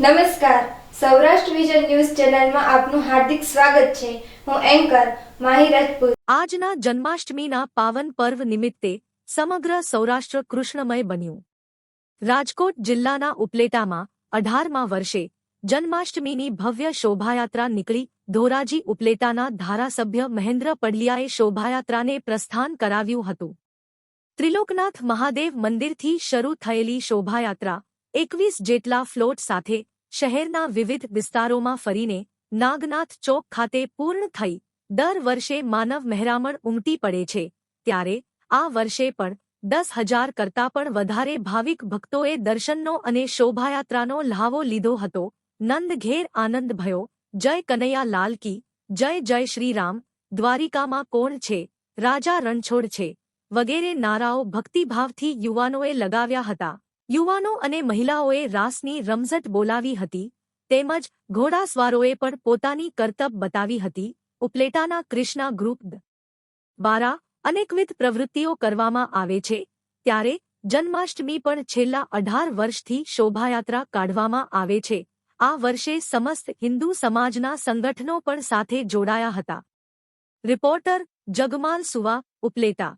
નમસ્કાર. Saurashtra vision news ચેનલમાં આપનું હાર્દિક સ્વાગત છે. હું એન્કર માહી રાજપૂત આજના જન્માષ્ટમીના પાવન પર્વ નિમિત્તે સમગ્ર સૌરાષ્ટ્ર કૃષ્ણમય બન્યું. રાજકોટ જિલ્લાના ઉપલેટામાં અઢારમા વર્ષે જન્માષ્ટમીની ભવ્ય શોભાયાત્રા નીકળી ધોરાજી ઉપલેટાના ધારાસભ્ય મહેન્દ્ર પડલિયાએ શોભાયાત્રાને પ્રસ્થાન કરાવ્યું હતું. ત્રિલોકનાથ મહાદેવ મંદિરથી શરૂ થયેલી શોભાયાત્રા એકવીસ જેટલા ફ્લોટ સાથે શહેરના વિવિધ વિસ્તારોમાં ફરીને નાગનાથ ચોક ખાતે પૂર્ણ થઈ દર વર્ષે માનવ મહેરામણ ઉમટી પડે છે. ત્યારે આ વર્ષે પણ દસ હજાર કરતાં પણ વધારે ભાવિક ભક્તોએ દર્શનનો અને શોભાયાત્રાનો લહાવો લીધો હતો. નંદઘેર આનંદ ભયો. જય કનૈયા લાલ કી. જય જય શ્રીરામ દ્વારિકામાં કોણ છે? રાજા રણછોડ છે. વગેરે નારાઓ ભક્તિભાવથી યુવાનોએ લગાવ્યા હતા. યુવાનો અને મહિલાઓએ રાસની રમઝટ બોલાવી હતી, તેમજ ઘોડાસવારોએ પણ પોતાની કરતબ બતાવી હતી, ઉપલેટાના ક્રિષ્ના ગ્રુપ દ્વારા અનેકવિધ પ્રવૃત્તિઓ કરવામાં આવે છે, ત્યારે જન્માષ્ટમી પણ છેલ્લા અઢાર વર્ષથી શોભાયાત્રા કાઢવામાં આવે છે. આ વર્ષે સમસ્ત હિન્દુ સમાજના સંગઠનો પણ સાથે જોડાયા હતા. રિપોર્ટર જગમાલ સુવા, ઉપલેટા.